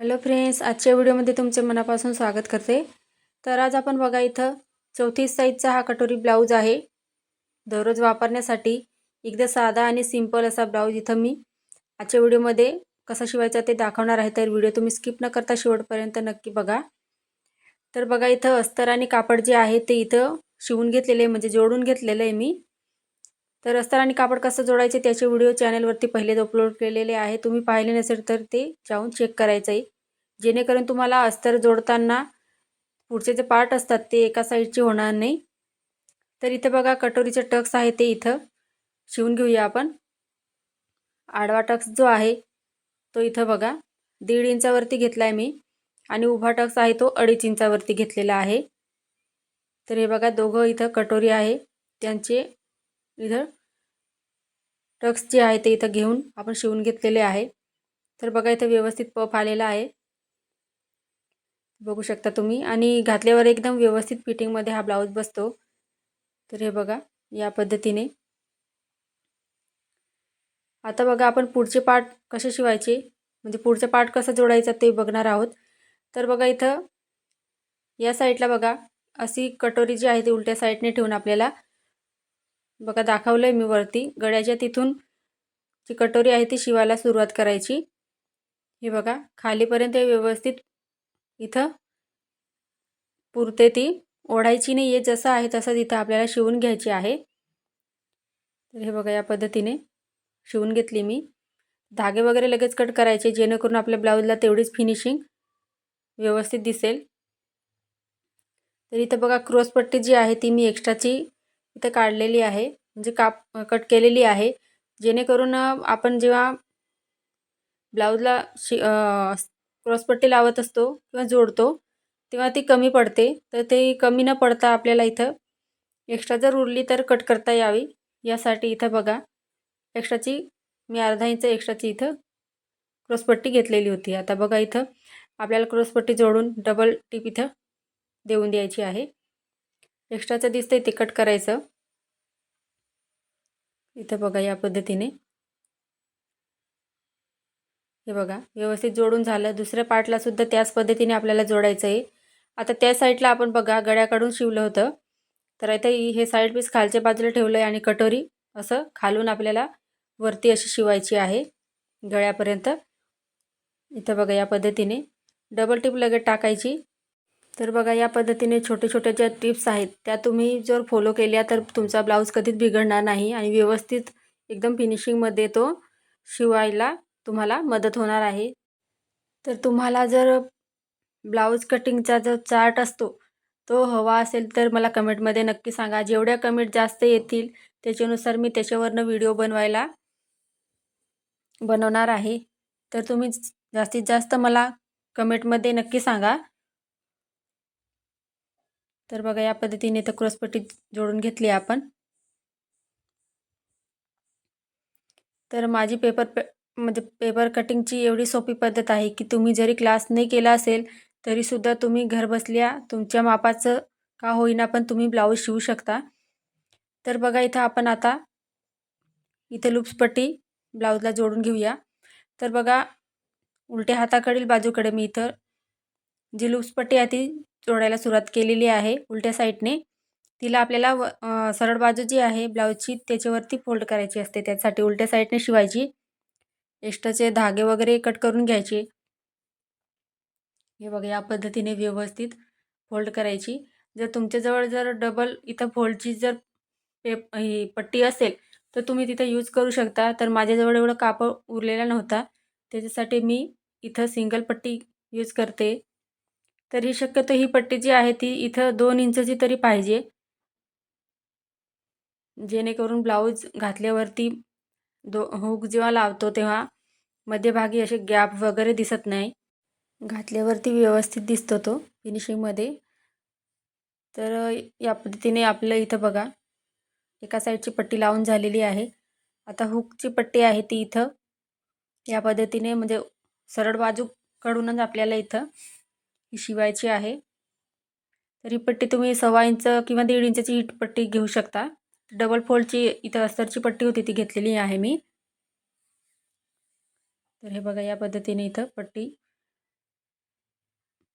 Hello friends आजच्या व्हिडिओमध्ये तुमचे मनापासून स्वागत करते. तर आज आपण बघा इथं चौथी साईजचा हा कटोरी ब्लाऊज आहे. दररोज वापरण्यासाठी एकदा साधा आणि सिंपल असा ब्लाऊज इथं मी आजच्या व्हिडिओमध्ये कसा शिवायचा ते दाखवणार आहे. तर व्हिडिओ तुम्ही स्किप न करता शेवटपर्यंत नक्की बघा. तर बघा इथं अस्तर आणि कापड जे आहे ते इथं शिवून घेतलेले म्हणजे जोडून घेतलेलं आहे मी. तर अस्तर आणि कापड कसं जोडायचे त्याचे व्हिडिओ चॅनलवरती पहिलेच अपलोड केलेले आहे. तुम्ही पाहिले नसेल तर ते जाऊन चेक करायचं आहे जेणेकरून तुम्हाला अस्तर जोडताना पुढचे जे पार्ट असतात ते एका साईडचे होणार नाही. तर इथं बघा कटोरीचे टक्स आहे ते इथं. शिवून घेऊया आपण. आडवा टक्स जो आहे तो इथं बघा. दीड इंचावरती घेतला आहे मी. आणि उभा टक्स आहे तो अडीच इंचावरती घेतलेला आहे. तर हे बघा दोघं इथं कटोरी आहे. त्यांचे इथं. टक्स जे आहे ते इथं घेऊन आपण शिवून घेतलेले आहे. तर बघा इथं व्यवस्थित पफ आलेला आहे. बघू शकता तुम्ही. आणि घातल्यावर एकदम व्यवस्थित फिटिंगमध्ये हा ब्लाऊज बसतो. तर हे बघा या पद्धतीने. आता बघा आपण पुढचे पार्ट कसे शिवायचे? म्हणजे पुढचे पार्ट कसं जोडायचं ते बघणार आहोत. तर बघा इथं या साईडला बघा अशी कटोरी जी आहे ती उलट्या साईडने ठेवून आपल्याला बघा दाखवलं आहे मी वरती. गळ्याच्या तिथून जी कटोरी आहे ती शिवायला सुरुवात करायची. हे बघा खालीपर्यंत व्यवस्थित इथं पुरते ती. ओढायची नाही आहे जसं आहे तसं तिथं आपल्याला शिवून घ्यायची आहे. तर हे बघा या पद्धतीने शिवून घेतली मी. धागे वगैरे लगेच कट करायचे जेणेकरून आपल्या ब्लाऊजला तेवढीच फिनिशिंग व्यवस्थित दिसेल. तर इथं बघा क्रॉसपट्टी जी आहे ती मी एक्स्ट्राची इथं काढलेली आहे म्हणजे काप कट केलेली आहे. जेणेकरून आपण जेव्हा ब्लाऊजला शि क्रॉसपट्टी लावत असतो किंवा जोडतो तेव्हा ती कमी पडते. तर ते कमी न पडता आपल्याला इथं एक्स्ट्रा जर उरली तर कट करता यावी. यासाठी इथं बघा एक्स्ट्राची मी अर्धा इंच एक्स्ट्राची इथं क्रॉसपट्टी घेतलेली होती. आता बघा इथं आपल्याला क्रॉसपट्टी जोडून डबल टीप इथं देऊन द्यायची आहे. एक्स्ट्राचं दिसतंय ते कट करायचं. इथं बघा या पद्धतीने. हे बघा व्यवस्थित जोडून झालं. दुसऱ्या पार्टला सुद्धा त्याच पद्धतीने आपल्याला जोडायचं आहे आता त्या साईडला आपण बघा गळ्याकडून शिवलं होतं. तर आता हे साईड पीस खालच्या बाजूला ठेवलं आहे आणि कटोरी असं खालून आपल्याला वरती अशी शिवायची आहे गळ्यापर्यंत. इथं बघा या पद्धतीने. डबल टिप लगेच टाकायची. तर बघा या पद्धतीने छोटे छोटे ज्या टिप्स आहेत त्या तुम्ही जर फॉलो केल्या तर तुमचा ब्लाऊज कधीच बिघडणार नाही आणि व्यवस्थित एकदम फिनिशिंगमध्ये तो शिवायला तुम्हाला मदत होणार आहे. तर तुम्हाला जर ब्लाऊज कटिंगचा जो चार्ट असतो तो हवा असेल तर मला कमेंटमध्ये नक्की सांगा. जेवढ्या कमेंट जास्त येतील त्याच्यानुसार मी त्याच्यावरनं व्हिडिओ बनवायला बनवणार आहे. तर तुम्ही जास्तीत जास्त मला कमेंटमध्ये नक्की सांगा. तर बघा या पद्धतीने तर क्रॉसपट्टी जोडून घेतली आपण. तर माझी पेपर पे म्हणजे पेपर कटिंगची एवढी सोपी पद्धत आहे की तुम्ही जरी क्लास नाही केला असेल तरीसुद्धा तुम्ही घरबसल्या तुमच्या मापाचं का होईना पण तुम्ही ब्लाऊज शिवू शकता. तर बघा इथं आपण आता इथं लुप्सपट्टी ब्लाऊजला जोडून घेऊया. तर बघा उलट्या हाताकडील बाजूकडे मी इथं जी लुप्सपट्टी आहे ती जोडायला सुरुवात केलेली आहे उलट्या साईडने. तिला आपल्याला व सरळ बाजू जी आहे ब्लाऊजची त्याच्यावरती फोल्ड करायची असते. त्यासाठी उलट्या साईडने शिवायची. एक्स्ट्राचे धागे वगैरे कट करून घ्यायचे. हे बघा या पद्धतीने व्यवस्थित फोल्ड करायची. जर तुमच्याजवळ जर डबल इथं फोल्डची जर पेप ही पट्टी असेल तर तुम्ही तिथं यूज करू शकता. तर माझ्याजवळ एवढं कापड उरलेला नव्हता. त्याच्यासाठी मी इथं सिंगल पट्टी यूज करते. तरी शक्यतो ही पट्टी जी आहे ती इथं दोन इंचची तरी पाहिजे. जेणेकरून ब्लाऊज घातल्यावरती दो हुक जेव्हा लावतो तेव्हा मध्यभागी असे गॅप वगैरे दिसत नाही. घातल्यावरती व्यवस्थित दिसतो तो फिनिशिंगमध्ये तर या पद्धतीने आपलं इथं बघा एका साईडची पट्टी लावून झालेली आहे. आता हुकची पट्टी आहे ती इथं. या पद्धतीने म्हणजे सरळ बाजूकडूनच आपल्याला इथं ही शिवायची आहे. तर ही पट्टी तुम्ही सव्वा इंच किंवा दीड इंचची ही पट्टी घेऊ शकता. डबल फोल्डची इथं अस्तरची पट्टी होती ती घेतलेली आहे मी. तर हे बघा या पद्धतीने इथं पट्टी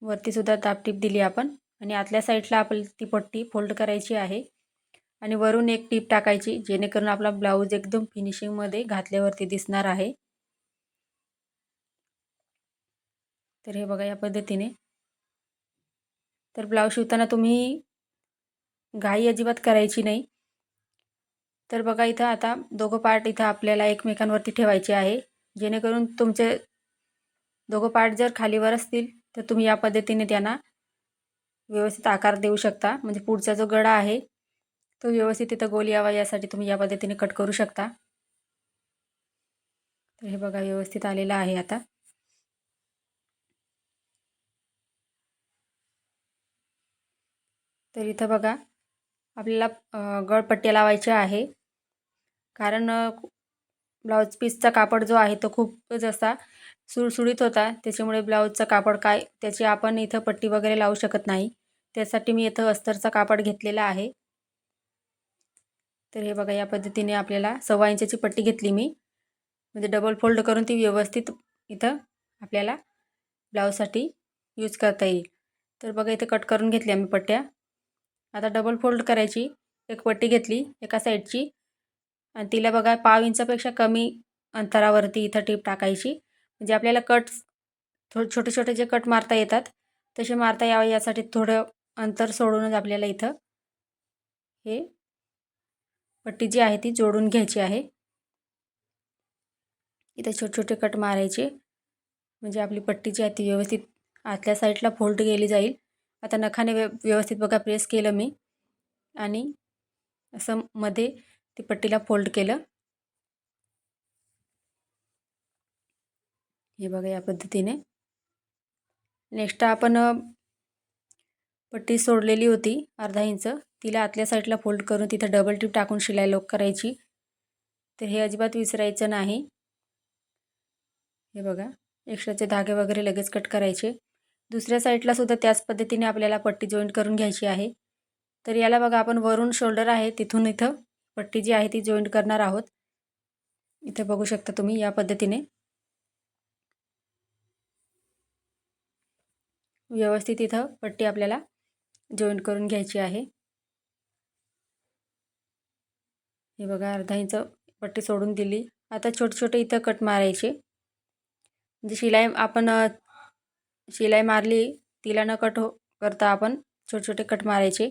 वरतीसुद्धा दाबटीप दिली आपण. आणि आतल्या साईडला आपली ती पट्टी फोल्ड करायची आहे. आणि वरून एक टीप टाकायची जेणेकरून आपला ब्लाऊज एकदम फिनिशिंगमध्ये घातल्यावरती दिसणार आहे. तर हे बघा या पद्धतीने तर ब्लाऊज शिवताना तुम्ही घाई अजिबात करायची नाही. तर बघा इथं आता दोघं पार्ट इथं आपल्याला एकमेकांवरती ठेवायचे आहे. जेणेकरून तुमचे दोघं पार्ट जर खालीवर असतील तर तुम्ही या पद्धतीने त्यांना व्यवस्थित आकार देऊ शकता. म्हणजे पुढचा जो गडा आहे तो व्यवस्थित इथं गोल यावा यासाठी तुम्ही या पद्धतीने कट करू शकता. तर हे बघा व्यवस्थित आलेलं आहे आता. तर इथं बघा आपल्याला गळपट्ट्या लावायच्या आहे. कारण ब्लाऊज पीसचा कापड जो आहे तो खूपच असा सुळसुळीत होता. त्याच्यामुळे ब्लाऊजचा कापड काय त्याची आपण इथं पट्टी वगैरे लावू शकत नाही. त्यासाठी मी इथं अस्तरचा कापड घेतलेला आहे. तर हे बघा या पद्धतीने आपल्याला सव्वा इंचाची पट्टी घेतली मी. म्हणजे डबल फोल्ड करून ती व्यवस्थित इथं आपल्याला ब्लाऊजसाठी यूज करता येईल. तर बघा इथं कट करून घेतली आम्ही पट्ट्या. आता डबल फोल्ड करायची. एक पट्टी घेतली एका साईडची आणि तिला बघा पाव इंचापेक्षा कमी अंतरावरती इथं टीप टाकायची. म्हणजे आपल्याला कट थोडे छोटे छोटे जे कट मारता येतात तसे मारता यावं यासाठी थोडं अंतर सोडूनच आपल्याला इथं हे पट्टी जी आहे ती जोडून घ्यायची आहे. इथं छोटे छोटे कट मारायचे. म्हणजे आपली पट्टी जी आहे ती व्यवस्थित आतल्या साईडला फोल्ड केली जाईल. आता नखाने व्य व्यवस्थित बघा प्रेस केलं मी. आणि असं मध्ये ती पट्टीला फोल्ड केलं. हे बघा या पद्धतीने. नेक्स्ट आपण पट्टी सोडलेली होती अर्धा इंच. तिला आतल्या साईडला फोल्ड करून तिथं डबल टिप टाकून शिलाई लोक करायची. तर हे अजिबात विसरायचं नाही. हे बघा एक्स्ट्राचे धागे वगैरे लगेच कट करायचे. दुसऱ्या साईडला सुद्धा त्याच पद्धतीने आपल्याला पट्टी जॉईंट करून घ्यायची आहे. तर याला बघा आपण वरून शोल्डर आहे तिथून इथं पट्टी जी आहे ती जॉईंट करणार आहोत. इथं बघू शकता तुम्ही या पद्धतीने. व्यवस्थित इथं पट्टी आपल्याला जॉईंट करून घ्यायची आहे. हे बघा अर्धा इंच पट्टी सोडून दिली. आता छोटे छोटे इथं कट मारायचे. म्हणजे शिलाई आपण शिलाई मारली तिला न कट हो करता आपण छोटे छोटे कट मारायचे.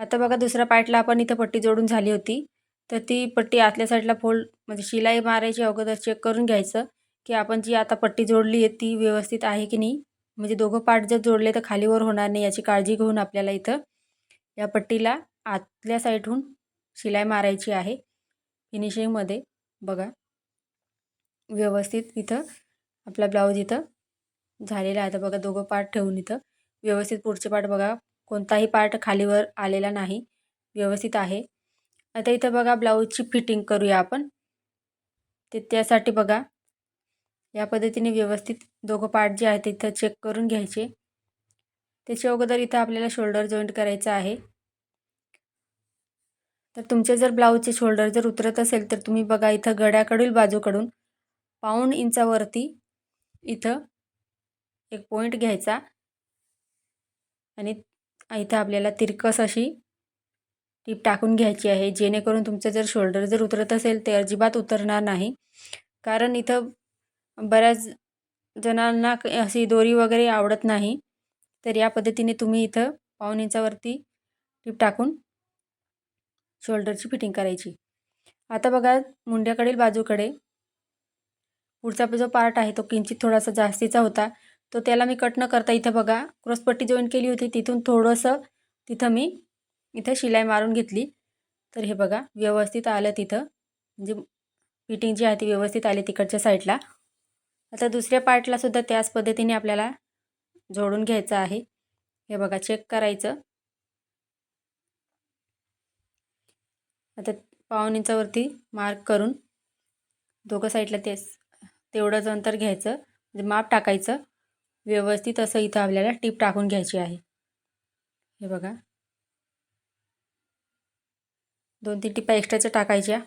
आता बघा दुसऱ्या पार्टला आपण इथं पट्टी जोडून झाली होती. तर ती पट्टी आतल्या साईडला फोल्ड म्हणजे शिलाई मारायची अगोदर चेक करून घ्यायचं की आपण जी आता पट्टी जोडली आहे ती व्यवस्थित आहे की नाही. म्हणजे दोघं पार्ट जर जोडले तर खालीवर होणार नाही याची काळजी घेऊन आपल्याला इथं या पट्टीला आतल्या साईडहून शिलाई मारायची आहे. फिनिशिंगमध्ये बघा. व्यवस्थित इथं आपला ब्लाऊज इथं झालेला आहे. तर बघा दोघं पार्ट ठेवून इथं. व्यवस्थित पुढचे पार्ट बघा. कोणताही पार्ट खालीवर आलेला नाही. व्यवस्थित आहे. आता इथं बघा ब्लाऊजची फिटिंग करूया आपण. ते त्यासाठी बघा. या पद्धतीने व्यवस्थित दोघं पार्ट जे आहेत इथं चेक करून घ्यायचे. त्याच्या अगोदर इथं आपल्याला शोल्डर जॉईंट करायचं आहे. तर तुमचे जर ब्लाऊजचे शोल्डर जर उतरत असेल तर तुम्ही बघा इथं गड्याकडील बाजूकडून पाऊण इंचावरती इथं एक पॉईंट घ्यायचा. आणि इथं आपल्याला तिरकस अशी टीप टाकून घ्यायची आहे. जेणेकरून तुमचं जर शोल्डर जर उतरत असेल ते अजिबात उतरणार नाही. कारण इथं बऱ्याच जणांना अशी दोरी वगैरे आवडत नाही. तर या पद्धतीने तुम्ही इथं पाऊन इंचावरती टीप टाकून शोल्डरची फिटिंग करायची. आता बघा मुंड्याकडील बाजूकडे पुढचा जो पार्ट आहे तो किंचित थोडासा जास्तीचा होता. तो त्याला मी कट न करता इथं बघा क्रॉसपट्टी जॉईन केली होती तिथून थोडंसं तिथं मी इथं शिलाई मारून घेतली. तर हे बघा व्यवस्थित आलं तिथं. म्हणजे फिटिंग जी आहे ती व्यवस्थित आली तिकडच्या साईडला आता दुसऱ्या पार्टला सुद्धा त्याच पद्धतीने आपल्याला जोडून घ्यायचं आहे. हे बघा चेक करायचं. आता पाऊन इंचावरती मार्क करून दोघं साईडला तेच तेवढंच अंतर घ्यायचं. म्हणजे माप टाकायचं. व्यवस्थित असं इथं आपल्याला टीप टाकून घ्यायची आहे. हे बघा. दोन तीन टिप्पा एक्स्ट्राच्या टाकायच्या.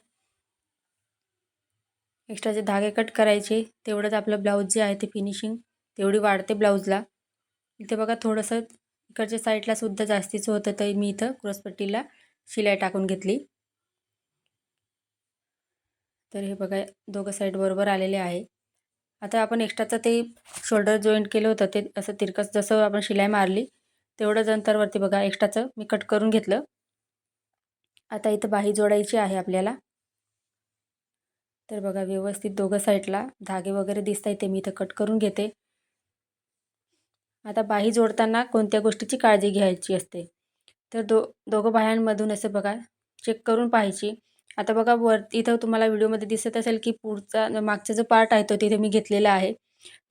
एक्स्ट्राचे धागे कट करायचे. तेवढंच आपलं ब्लाऊज जे आहे ते फिनिशिंग तेवढी वाढते ब्लाऊजला. इथे बघा थोडंसं इकडच्या साईडला सुद्धा जास्तीचं होतं तर मी इथं क्रॉसपट्टीला शिलाई टाकून घेतली. तर हे बघा दोघं साईड बरोबर आलेले आहे. आता आपण एक्स्ट्राचं ते शोल्डर जॉईंट केलं होतं ते असं तिरकस जसं आपण शिलाई मारली तेवढंच अंतरवरती बघा एक्स्ट्राचं मी कट करून घेतलं. आता इथं बाही जोडायची आहे आपल्याला. तर बघा व्यवस्थित दोघं साईडला धागे वगैरे दिसत ते मी इथं कट करून घेते. आता बाही जोडताना कोणत्या गोष्टीची काळजी घ्यायची असते? तर दो दोघं बाह्यांमधून असं बघा चेक करून पाहायची. आता बघा वर इथं तुम्हाला व्हिडिओमध्ये दिसत असेल की पुढचा मागचा जो पार्ट आहे तो तिथे मी घेतलेला आहे.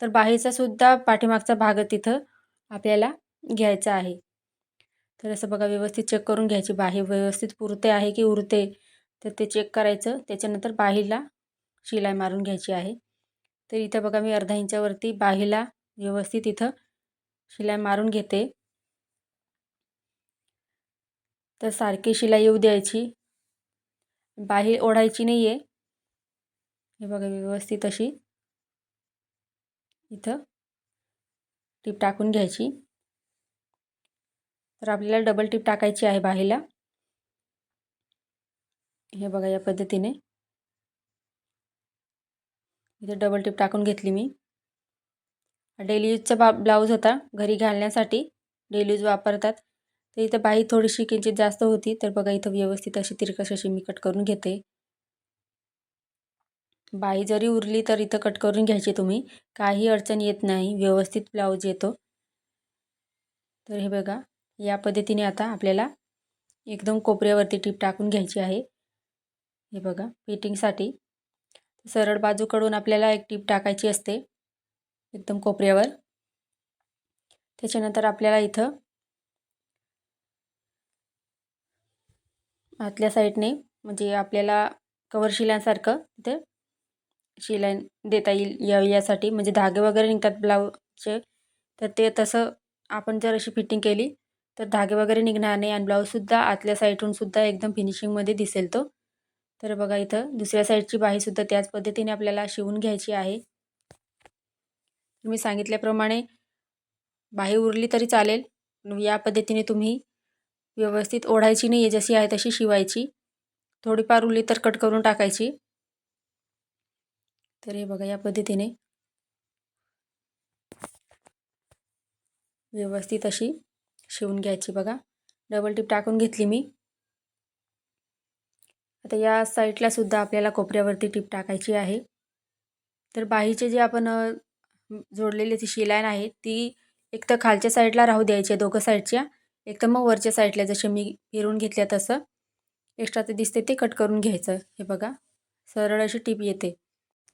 तर बाहेरचा सुद्धा पाठीमागचा भाग तिथं आपल्याला घ्यायचा आहे. तर असं बघा व्यवस्थित चेक करून घ्यायची. बाही व्यवस्थित पुरते आहे की उरते तर ते चेक करायचं. त्याच्यानंतर बाहीला शिलाई मारून घ्यायची आहे. तर इथं बघा मी अर्धा इंचावरती बाहीला व्यवस्थित इथं शिलाई मारून घेते. तर सारखी शिलाई येऊ द्यायची. बाहेर ओढायची नाही आहे हे बघा व्यवस्थित अशी इथं टीप टाकून घ्यायची. तर आपल्याला डबल टीप टाकायची आहे बाहीला हे बघा या पद्धतीने. इथे डबल टीप टाकून घेतली मी. डेली यूजचा बा ब्लाऊज होता. घरी घालण्यासाठी डेली यूज वापरतात. तर इथं बाई थोडीशी किंचित जास्त होती तर बघा इथं व्यवस्थित अशी तिरकस अशी मी कट करून घेते. बाई जरी उरली तर इथं कट करून घ्यायची तुम्ही. काही अडचण येत नाही व्यवस्थित ब्लाऊज येतो. तर हे बघा या पद्धतीने आता आपल्याला एकदम कोपऱ्यावरती टीप टाकून घ्यायची आहे. हे बघा फिटिंगसाठी सरळ बाजूकडून आपल्याला एक टीप टाकायची असते एकदम कोपऱ्यावर. त्याच्यानंतर आपल्याला इथं आतल्या साईडने म्हणजे आपल्याला कवर शिलांसारखं तिथे शिलाईन देता येईल या यासाठी. म्हणजे धागे वगैरे निघतात ब्लाऊजचे तर ते तसं आपण जर अशी फिटिंग केली तर धागे वगैरे निघणार नाही. आणि ब्लाऊजसुद्धा आतल्या साईडहूनसुद्धा एकदम फिनिशिंगमध्ये दिसेल तो. तर बघा इथं दुसऱ्या साईडची बाहीसुद्धा त्याच पद्धतीने आपल्याला शिवून घ्यायची आहे. मी सांगितल्याप्रमाणे बाही उरली तरी चालेल. या पद्धतीने तुम्ही व्यवस्थित ओढायची नाही आहे जशी आहे तशी शिवायची. थोडीफार उरली तर कट करून टाकायची. तर हे बघा या पद्धतीने व्यवस्थित अशी शिवून घ्यायची बघा. डबल टिप टाकून घेतली मी. आता या साईडला सुद्धा आपल्याला कोपऱ्यावरती टीप टाकायची आहे. तर बाहीचे जे आपण जोडलेली ती शिलाईन आहे ती एक तर खालच्या साईडला राहू द्यायची आहे दोघं साईडच्या. एकदम मग वरच्या साईडला जसे मी फिरून घेतल्या तसं एक्स्ट्रा ते दिसते ते कट करून घ्यायचं. हे बघा सरळ अशी टीप येते.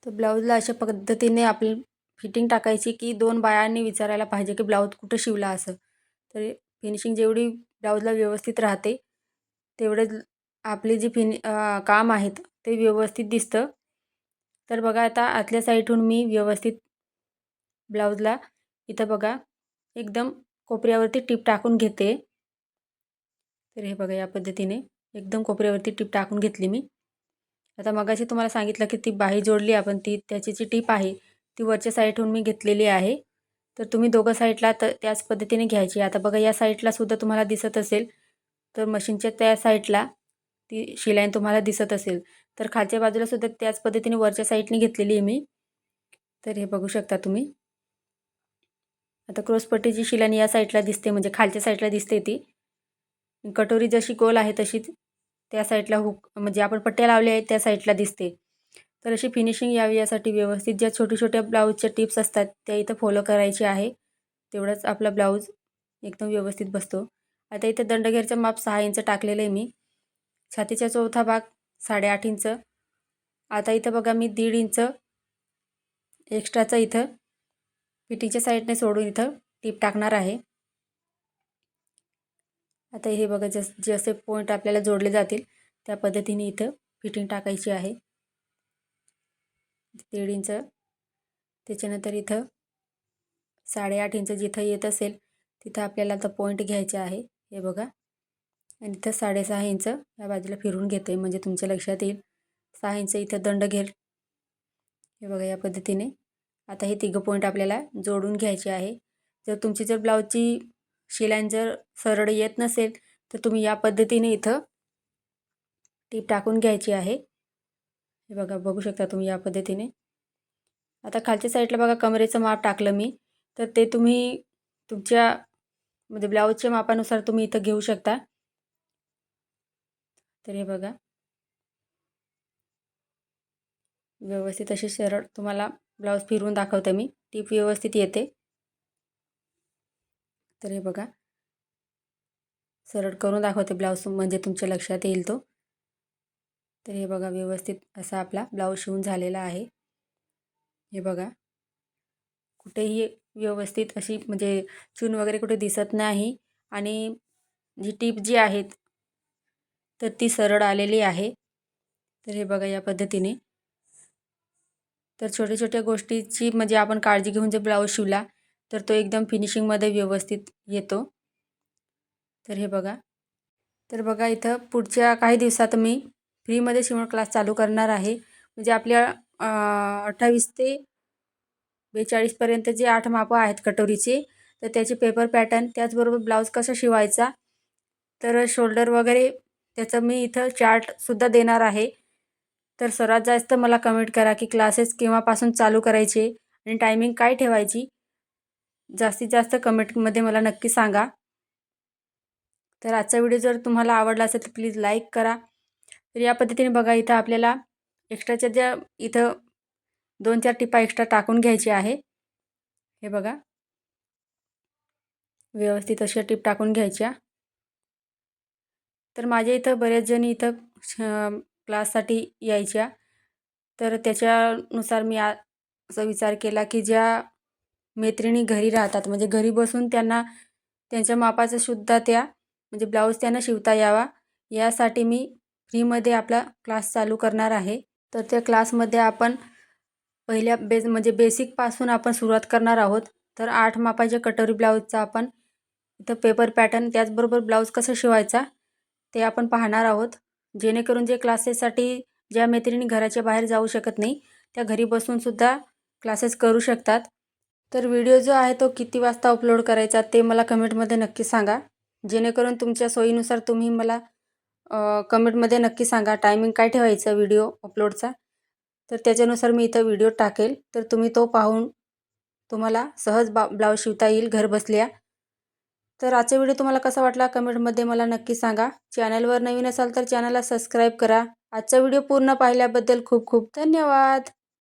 तर ब्लाऊजला अशा पद्धतीने आपली फिटिंग टाकायची की दोन बायांनी विचारायला पाहिजे की ब्लाऊज कुठं शिवला असं. तर फिनिशिंग जेवढी ब्लाऊजला व्यवस्थित राहते तेवढे आपले जे फिनि काम आहेत ते व्यवस्थित दिसतं. तर बघा आता आतल्या साईडहून मी व्यवस्थित ब्लाऊजला इथं बघा एकदम कोपऱ्यावरती टीप टाकून घेते. तर हे बघा या पद्धतीने एकदम कोपऱ्यावरती टीप टाकून घेतली मी. आता मगाशी तुम्हाला सांगितलं की ती बाही जोडली आपण ती त्याची जी टीप आहे ती वरच्या साईडहून मी घेतलेली आहे. तर तुम्ही दोघं साईडला तर त्याच पद्धतीने घ्यायची. आता बघा या साईडला सुद्धा तुम्हाला दिसत असेल तर मशीनच्या त्या साईडला ती शिलाईन तुम्हाला दिसत असेल. तर खालच्या बाजूला सुद्धा त्याच पद्धतीने वरच्या साईडने घेतलेली आहे मी. तर हे बघू शकता तुम्ही. आता क्रॉसपट्टीची शिलानी या साईडला दिसते म्हणजे खालच्या साईडला दिसते ती. कटोरी जशी गोल आहे तशीच त्या साईडला हुक म्हणजे आपण पट्ट्या लावल्या आहेत त्या साईडला दिसते. तर अशी फिनिशिंग यावी यासाठी व्यवस्थित ज्या छोट्या छोट्या ब्लाऊजच्या टिप्स असतात त्या इथं फॉलो करायची आहे. तेवढंच आपला ब्लाऊज एकदम व्यवस्थित बसतो. आता इथं दंडघेरचं माप सहा इंच टाकलेलं आहे मी. छातीचा चौथा भाग साडेआठ इंच. आता इथं बघा मी दीड इंच. एक्स्ट्राचं इथं फिटिंगच्या साईडने सोडून इथं टीप टाकणार आहे. आता हे बघा जस जसे पॉईंट आपल्याला जोडले जातील त्या पद्धतीने इथं फिटिंग टाकायची आहे. दीड इंच. त्याच्यानंतर इथं साडेआठ इंच जिथं येत असेल तिथं आपल्याला आता पॉईंट घ्यायचे आहे. हे बघा. आणि इथं साडेसहा इंच या बाजूला फिरून घेते म्हणजे तुमच्या लक्षात येईल. सहा इंच इथं दंड घेल हे बघा या पद्धतीने आता हे तिघं पॉईंट आपल्याला जोडून घ्यायचे आहे. जर तुमची जर ब्लाऊजची शिलाईन जर सरळ येत नसेल तर तुम्ही या पद्धतीने इथं टीप टाकून घ्यायची आहे. हे बघा बघू शकता तुम्ही या पद्धतीने. आता खालच्या साईडला बघा कमरेचं माप टाकलं मी. तर ते तुम्ही तुमच्या म्हणजे ब्लाऊजच्या मापानुसार तुम्ही इथं घेऊ शकता. तर हे बघा. व्यवस्थित अशी सरळ तुम्हाला ब्लाऊज फिरवून दाखवते मी. टीप व्यवस्थित येते. तर हे बघा. सरळ करून दाखवते ब्लाऊज म्हणजे तुमच्या लक्षात येईल तो. तर हे बघा व्यवस्थित असा आपला ब्लाऊज शिवून झालेला आहे. हे बघा. कुठेही व्यवस्थित अशी म्हणजे चून वगैरे कुठे दिसत नाही आणि जी टीप जी आहेत तर ती सरळ आलेली आहे. तर हे बघा या पद्धतीने. तर छोट्या छोट्या गोष्टीची म्हणजे आपण काळजी घेऊन जर ब्लाऊज शिवला तर तो एकदम फिनिशिंगमध्ये व्यवस्थित येतो. तर हे बघा. तर बघा इथं पुढच्या काही दिवसात मी फ्रीमध्ये शिवण क्लास चालू करणार आहे. म्हणजे आपल्या अठ्ठावीस ते बेचाळीसपर्यंत जे आठ मापं आहेत कटोरीचे तर त्याचे पेपर पॅटर्न त्याचबरोबर ब्लाऊज कसा शिवायचा तर शोल्डर वगैरे त्याचं मी इथं चार्टसुद्धा देणार आहे. तर सर्वात जास्त मला कमेंट करा की क्लासेस केव्हापासून चालू करायचे आणि टायमिंग काय ठेवायची. जास्तीत जास्त कमेंटमध्ये मला नक्की सांगा. तर आजचा व्हिडिओ जर तुम्हाला आवडला असेल तर प्लीज लाईक करा. तर या पद्धतीने बघा इथं आपल्याला एक्स्ट्राच्या ज्या इथं दोन चार टिपा एक्स्ट्रा टाकून घ्यायची आहे. हे बघा. व्यवस्थित अशा टिप टाकून घ्यायच्या. तर माझ्या इथं बरेच जणी इथं क्लाससाठी यायच्या. तर त्याच्यानुसार मी आ असा विचार केला की ज्या मैत्रिणी घरी राहतात म्हणजे घरी बसून त्यांना त्यांच्या मापाचं सुद्धा त्या म्हणजे ब्लाऊज त्यांना शिवता यावा. यासाठी मी फ्रीमध्ये आपला क्लास चालू करणार आहे. तर त्या क्लासमध्ये आपण पहिल्या बेस म्हणजे बेसिकपासून आपण सुरुवात करणार आहोत. तर आठ मापाच्या कटोरी ब्लाऊजचा आपण इथं पेपर पॅटर्न त्याचबरोबर ब्लाऊज कसं शिवायचा ते आपण पाहणार आहोत. जेणेकरून जे क्लासेससाठी ज्या मैत्रिणी घराच्या बाहेर जाऊ शकत नाही त्या घरी बसूनसुद्धा क्लासेस करू शकतात. तर व्हिडिओ जो आहे तो किती वाजता अपलोड करायचा ते मला कमेंटमध्ये नक्की सांगा. जेणेकरून तुमच्या सोयीनुसार तुम्ही मला कमेंटमध्ये नक्की सांगा टायमिंग काय ठेवायचं व्हिडिओ अपलोडचा. तर त्याच्यानुसार मी इथं व्हिडिओ टाकेल. तर तुम्ही तो पाहून तुम्हाला सहज बा ब्लाऊज शिवता येईल घर बसल्या. तर आजचा व्हिडिओ तुम्हाला कसा वाटला कमेंटमध्ये मला नक्की सांगा. चॅनलवर नवीन असाल तर चॅनलला सबस्क्राईब करा. आजचा व्हिडिओ पूर्ण पाहिल्याबद्दल खूप खूप धन्यवाद.